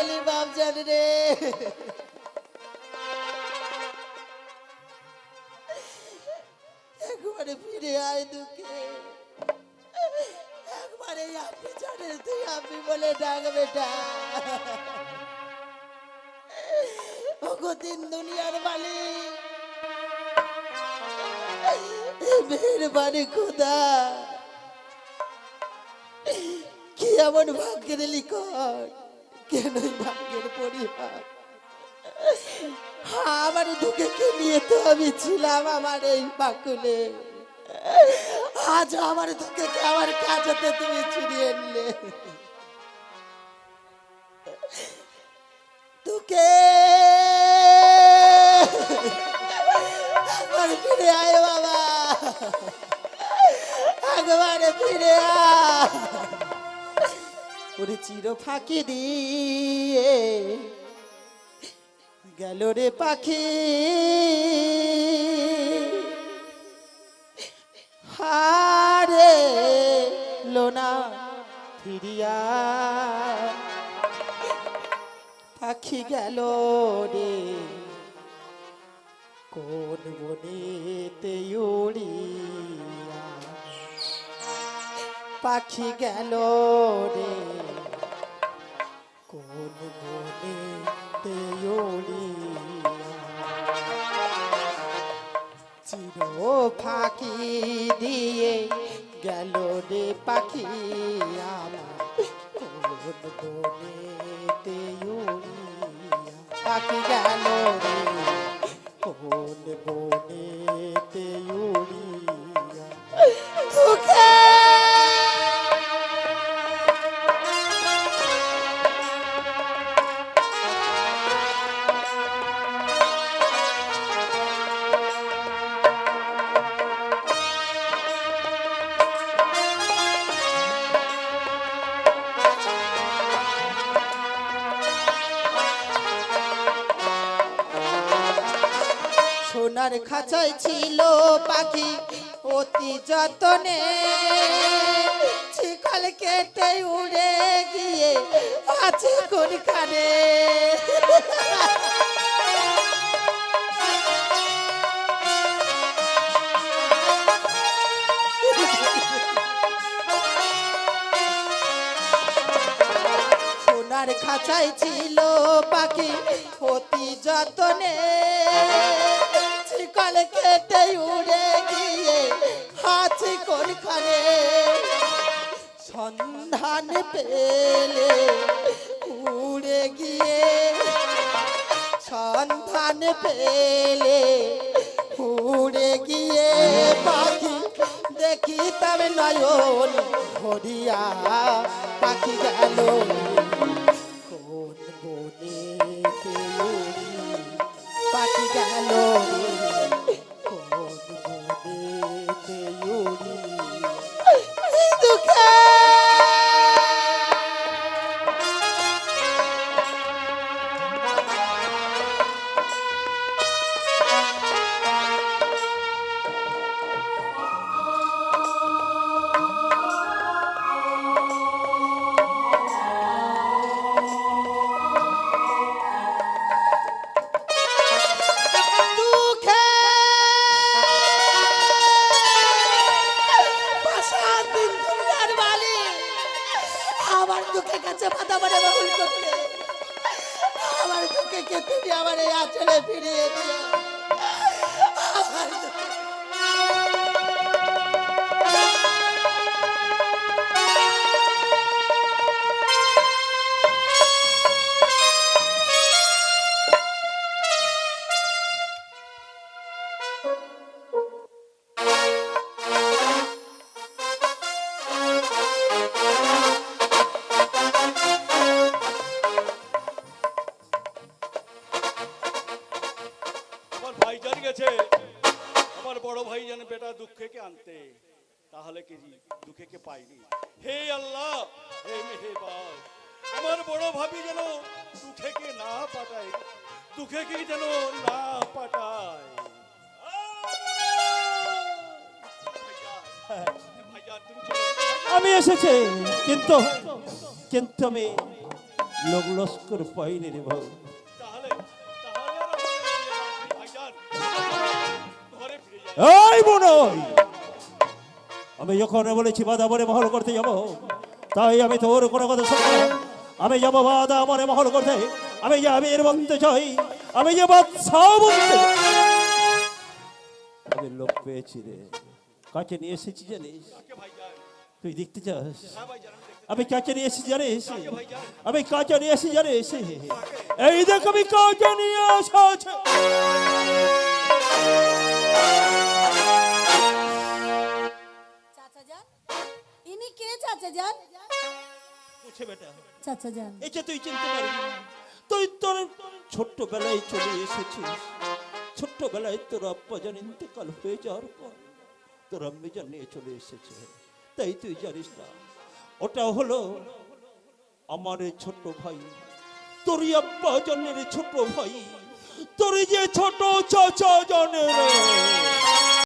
গেলি বাপজান রে। একবারে ফিরে আয় দুঃখে। একবারে আপনি জানে তুই আপনি বলে ডাক বেটা। ওগো দিন দুনিয়ার মালিক। মেহরবানি খুদা কি এমন ভাগ্যের লিখন কেন এই ভাগ্যের পরিহার আমার দুঃখে কে নিয়ে তো আমি ছিলাম আমার এই বাকুলে? আজ আমার দুঃখে কে আমার কাজতে তুমি ছিনিয়ে নিলে? দুঃখে একবার ফিরে আয় বাবা। একবারে ফিরে আয়। ওরে চির ফাঁকি দিয়ে গেল রে পাখি। হারে লোনা ফিরিয়া পাখি গেল রে। কোন বনেতে উড়িয়া পাখি গেল রে। কোন উড়িয়া চির ফাঁকি দিয়ে গেল রে পাখি কোন উড়িয়া পাখি গেল রে। কোন বনেতে সোনার খাঁচায় ছিল পাখি। অতি যতনে শিকল কেটে উড়ে গিয়ে আছে কোনখানে? সোনার খাঁচায় ছিল পাখি। অতি যতনে কেটে উড়ে গিয়ে আছে কোনখানে? সন্ধান পেলে উড়ে গিয়ে সন্ধান পেলে উড়ে গিয়ে পাখি দেখি তবে নয়ন ভরিয়া পাখি গেল। দুঃখের কাছে পাতা মারে বাহুল করতে। আমার দুঃখে কে তুমি আমার এই আচলে ফিরিয়ে দিও। বড় ভাইজান বেটা দুঃখেকে আনতে, তাহলে কি দুঃখেকে পাইনি হে আল্লাহ, হে মেহেরবান, আমার বড় ভাবি যেন দুঃখেকে না পাঠায়, দুঃখেকে যেন না পাঠায়। আমি এসেছি, কিন্তু কিন্তু আমি লোক লস্কর পাইনি রে বাবু এই বোনই। আমি যখন বলেছি বাধা বলে মহল করতে যাব, তাই আমি তোর কোনো কথা শুনব আমি যাব বাধা মনে মহল করতে। আমি যে আমির বলতে চাই, আমি যে বাদশাহ বলতে আমি লোক পেয়েছি রে। কাছে নিয়ে এসেছি জানিস? তুই দেখতে চাস? আমি কাছে নিয়ে এসেছি জানিস? আমি কাছে নিয়ে এসেছি জানিস? এই দেখ আমি কাছে নিয়ে আসা ইনি কে চাচা যান বুঝে বেটা। চাচা যান এই তুই চিনতে পারবি তুই তোর ছোট্টবেলায় চলে এসেছিস। ছোট্টবেলায় তোর আব্বা ইন্তেকাল হয়ে যাওয়ার পর তোর আম্মি জান নিয়ে চলে এসেছে। তাই তুই জানিস না ওটা হলো আমার ছোট্ট ভাই তোর আব্বা জনের ছোট ভাই। তোর যে ছোট চাচা জানের